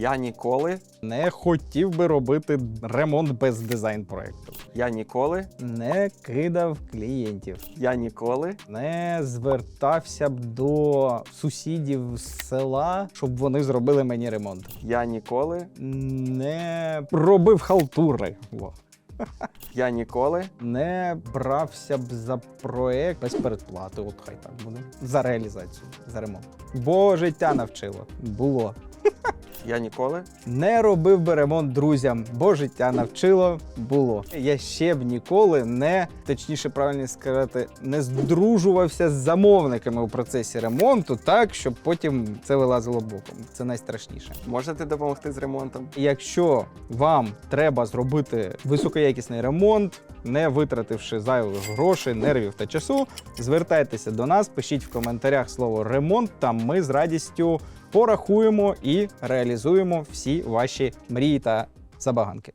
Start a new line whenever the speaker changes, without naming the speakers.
Я ніколи,
Не хотів би робити ремонт без дизайн-проекту.
я ніколи,
Не кидав клієнтів.
я ніколи,
Не звертався б до сусідів з села, щоб вони зробили мені ремонт.
я ніколи,
Не робив халтури. Во.
я ніколи,
Не брався б за проект без передплати. От хай так буде. За реалізацію, за ремонт. Бо життя навчило. Було.
Я ніколи,
Не робив би ремонт друзям, бо життя навчило було. Я ще б ніколи не, точніше, правильно сказати, не здружувався з замовниками у процесі ремонту так, щоб потім це вилазило боком. Це найстрашніше.
можете допомогти з ремонтом?
Якщо вам треба зробити високоякісний ремонт, не витративши зайвих грошей, нервів та часу, звертайтеся до нас, пишіть в коментарях слово ремонт, та ми з радістю порахуємо і реалізуємо всі ваші мрії та забаганки.